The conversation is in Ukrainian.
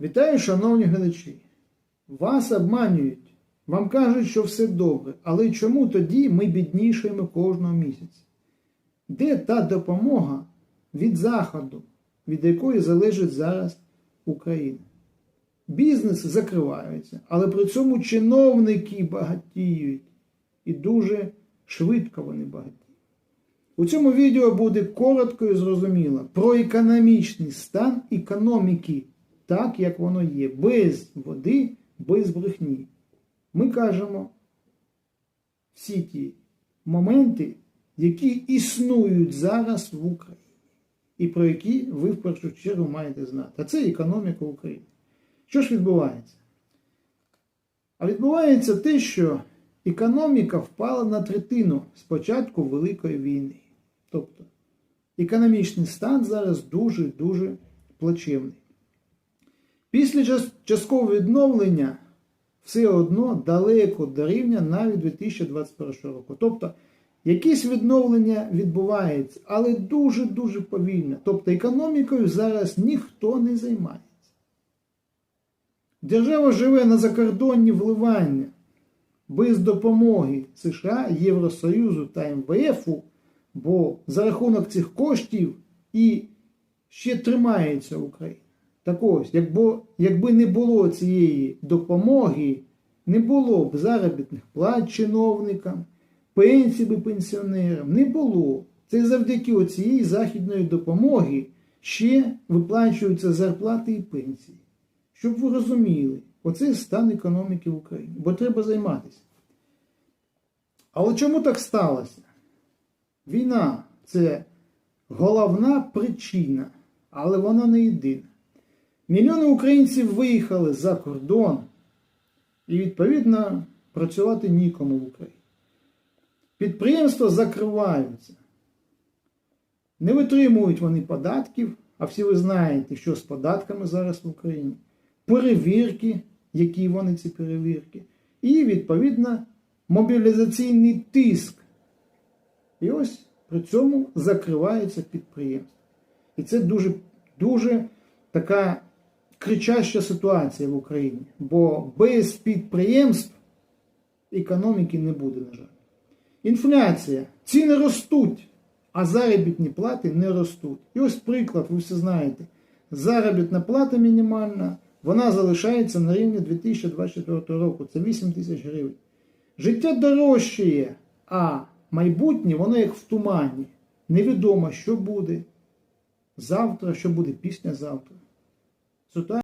Вітаю, шановні глядачі. Вас обманюють. Вам кажуть, що все добре. Але чому тоді ми біднішаємо кожного місяця? Де та допомога від Заходу, від якої залежить зараз Україна? Бізнес закривається, але при цьому чиновники багатіють. І дуже швидко вони багатіють. У цьому відео буде коротко і зрозуміло про економічний стан економіки, так як воно є, без води, без брехні. Ми кажемо всі ті моменти, які існують зараз в Україні, і про які ви в першу чергу маєте знати. А це економіка України. Що ж відбувається? А відбувається те, що економіка впала на третину з початку Великої війни. Тобто економічний стан зараз дуже-дуже плачевний. Після часткового відновлення все одно далеко до рівня навіть 2021 року. Тобто якесь відновлення відбувається, але дуже-дуже повільно. Тобто економікою зараз ніхто не займається. Держава живе на закордонні вливання без допомоги США, Євросоюзу та МВФу, бо за рахунок цих коштів і ще тримається Україна. Так ось, якби, якби не було цієї допомоги, не було б заробітних плат чиновникам, пенсій би пенсіонерам, не було. Це завдяки цієї західної допомоги ще виплачуються зарплати і пенсії. Щоб ви розуміли, оце стан економіки в Україні, бо треба займатися. Але чому так сталося? Війна це головна причина, але вона не єдина. Мільйони українців виїхали за кордон і, відповідно, працювати нікому в Україні. Підприємства закриваються. Не витримують вони податків, а всі ви знаєте, що з податками зараз в Україні, перевірки, які вони ці перевірки, і, відповідно, мобілізаційний тиск. І ось при цьому закриваються підприємства. І це дуже, дуже така кричаща ситуація в Україні, бо без підприємств економіки не буде, на жаль. Інфляція. Ціни ростуть, а заробітні плати не ростуть. І ось приклад, ви всі знаєте, заробітна плата мінімальна, вона залишається на рівні 2024 року. Це 8 тисяч гривень. Життя дорожчає, а майбутнє воно як в тумані. Невідомо, що буде завтра, що буде після завтра. 100